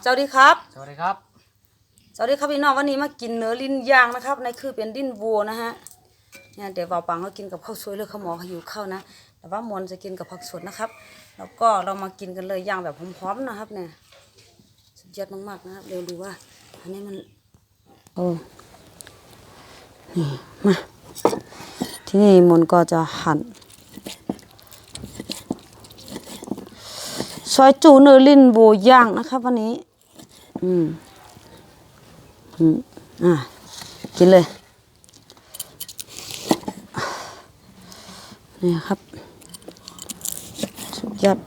เจ้าดีครับ สวัสดีครับ สวัสดีครับพี่น้องวันนี้มากินเนื้อลิ้นย่างนะครับในคือเป็นดิ้นวัวนะฮะเนี่ยเดี๋ยวเบาปังเขากินกับข้าวสวยเลยข้าวหมอเขาอยู่ข้าวนะ แต่ว่ามนจะกินกับผักสดนะครับ แล้วก็เรามากินกันเลยย่างแบบหอมๆนะครับ เนี่ยสุดยอดมากๆนะครับเดี๋ยวดูว่า อันนี้มันโอ้นี่มาที่นี่มนก็จะหั่น ซอยจูเนื้อลิ้นวัวย่างนะครับวันนี้ อืม อืม อะ กินเลย นี่ครับ สุดยอด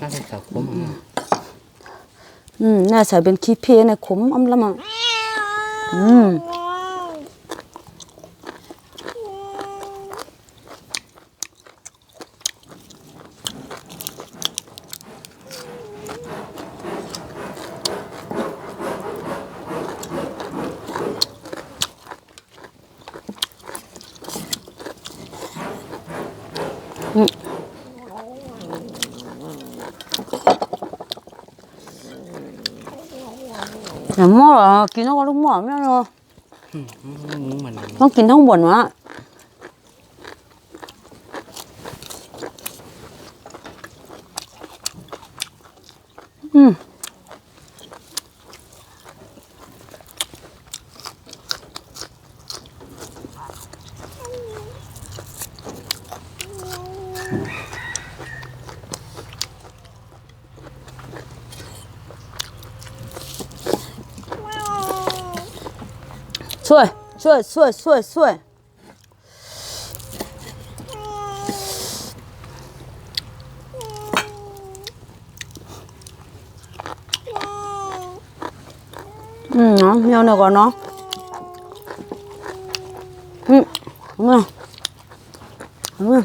น่าจะสับผมอะอืม น่าใส่เป็นขี้เพในขมอำละมังอืม อย่าหม้อเหรอกินแล้วก็ลูกหม้อไม่เอามันต้องกินทั้งบนวะอืม ช่วยช่วยช่วยช่วยช่วยอืมเนาะไม่เอาเดี๋ยวก่อนเนาะอืมเอามาเอามา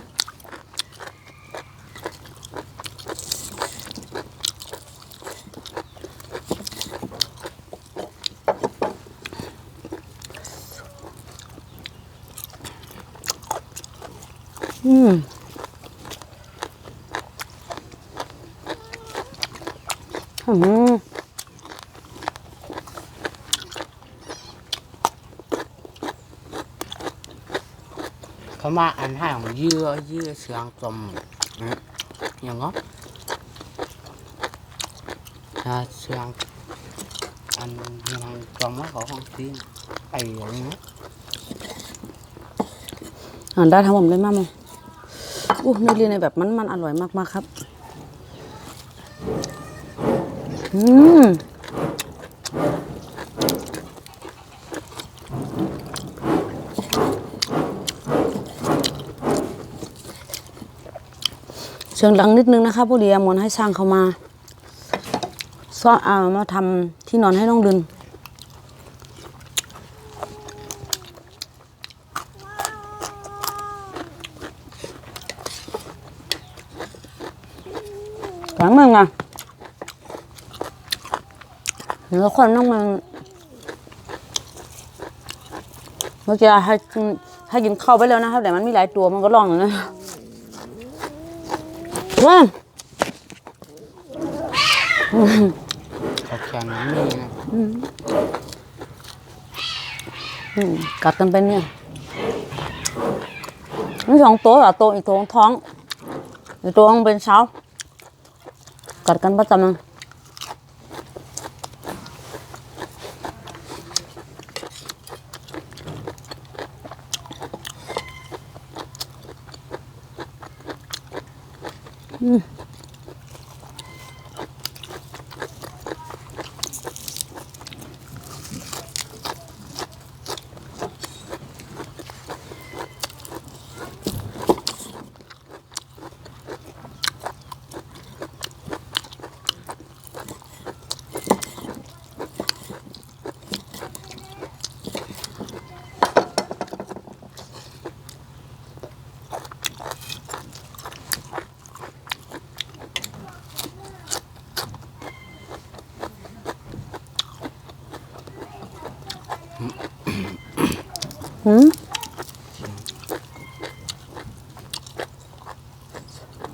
อืมอืมเขามาอันให้ของเยื่อเยื่อเสียงจมอืมอย่างงั้นถ้าเสียงอันยังจมแล้วเขาห้องที่ไอ้อย่างนี้อ่านได้ทั้งหมดเลยมากมั้ง อู้เนื้อเรียนในแบบมันมันๆอร่อยมากๆครับ อืมเสียงดังนิดนึงนะคะพอดีอมอนให้ช่างเขามาซ่อมเอามาทำที่นอนให้น้องดึน แข็งมึงอะเนื้อคนต้องมันเมื่อกี้ให้กินให้กินข้าวไปแล้วนะครับ แต่มันมีหลายตัวมันก็ร้องอยู่นะเว้ยเขาแข่งนี่นะอืมกัดกันไปเนี่ยนี่สองตัวเหรอตัวอีกตัวท้องอีกตัวมันเป็นเช้า กัดกันป หืม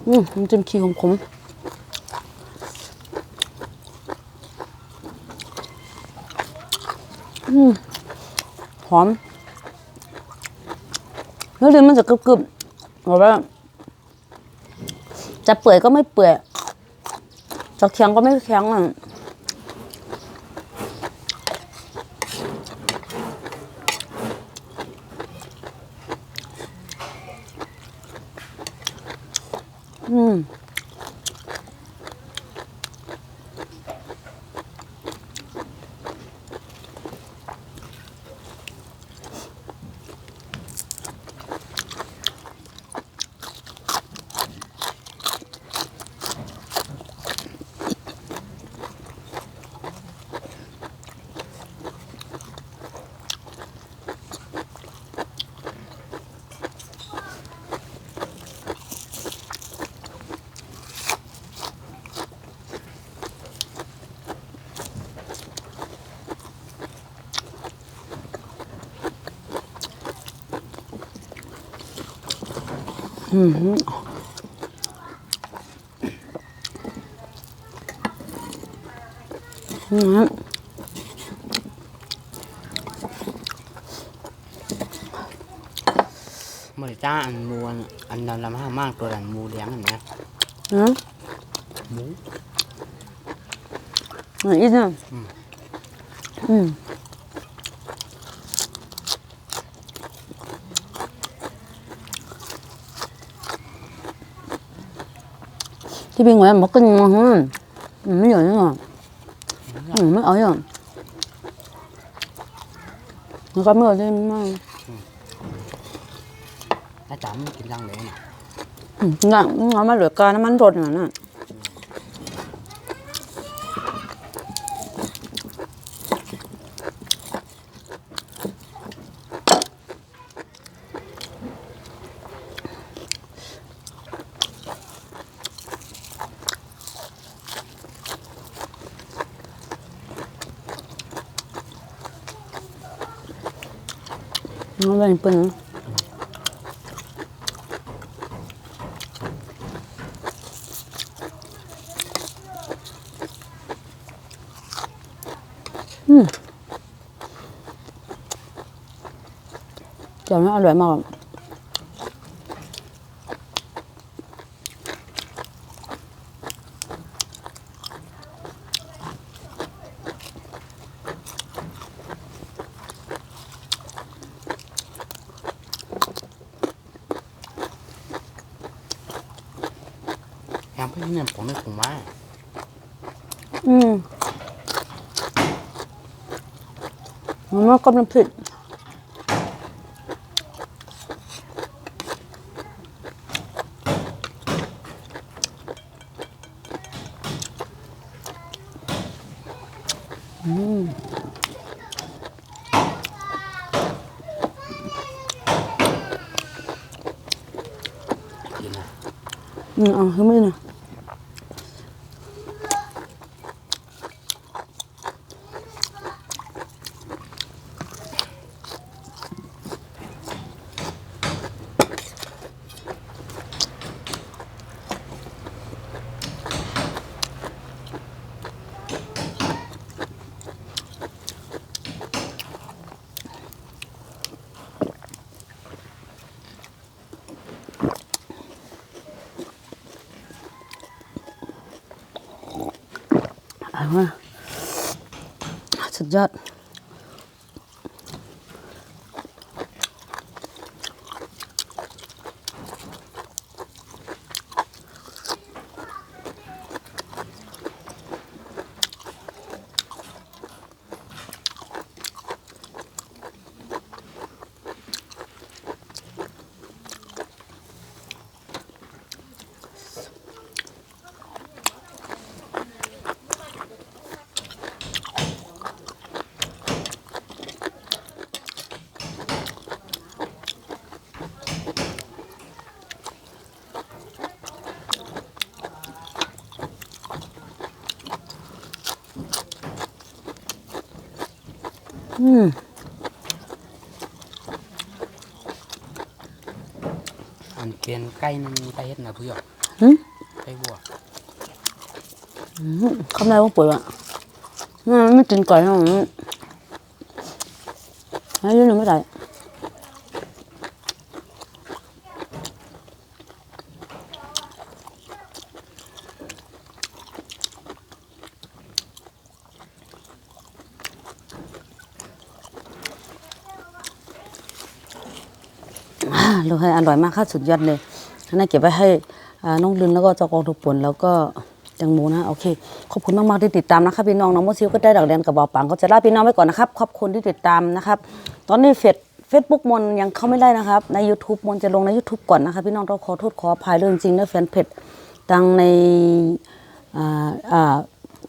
อืมน้ำจิ้มขี้ขมขมอืมหอมเนื้อลิ้นมันจะกรึบๆบอกว่าจะเปื่อยก็ไม่เปื่อยจะแข็งก็ไม่แข็งอะ บริจ้าอันมูอันอันดำลำห้ามากตัวอันมูเลี้ยงเห็นไหมอืมหมูอะอีกอะอืม ที่ bên ngoài mà kinh ngon hơn ừ, mấy giờ nữa rồi ừ, mới ở rồi nó có mưa thêm mà ถ้าจ๋ามันกินรังเลยนะ ừ, 嗯，那你不能。嗯，讲了二百毛。Lên pin ừ cho nó loại màu Em thấy nên cũng ไม่ cùng má อืมมันก็กำลังผิดกินนะอืมเอะคือไม่นะ สุดยอด อืมอันเปลี่ยนไก่นึงไก่เฮ็ดนะผู้หยอกหึไอ้บัวคำไรว่าป่วยอะมันไม่กินก่อยหรอกไอ้เรื่องไม่ได้ ลูกให้อร่อยมากค่ะสุดยอดเลยนนั้นเก็บไว้ให้น้องลินแล้วก็เจ้ากองทุกปนแล้วก็จังหมูนะโอเคขอบคุณมากๆที่ติดตามนะครับพี่น้องน้องโมซิวก็ได้ดักแดนกับบ่าวปังก็จะลาพี่น้องไปก่อนนะครับขอบคุณที่ติดตามนะครับ ตอนนี้เฟซเฟซบุ๊กมนยังเข้าไม่ได้นะครับ ใน YouTube มนจะลงใน YouTube ก่อนนะครับพี่น้องต้องขอโทษขออภัยเรื่องจริงนะแฟนเพจดังในอ่าอ่า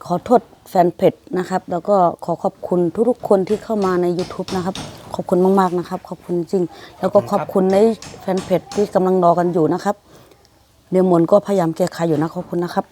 ขอโทษแฟนเพจนะครับ แล้วก็ขอขอบคุณทุกๆคนที่เข้ามาใน YouTube นะครับ ขอบคุณมากๆนะครับ ขอบคุณจริง แล้วก็ขอบคุณในแฟนเพจที่กำลังรอกันอยู่นะครับ เดี๋ยวมนก็พยายามแก้ไขอยู่นะขอบคุณนะครับ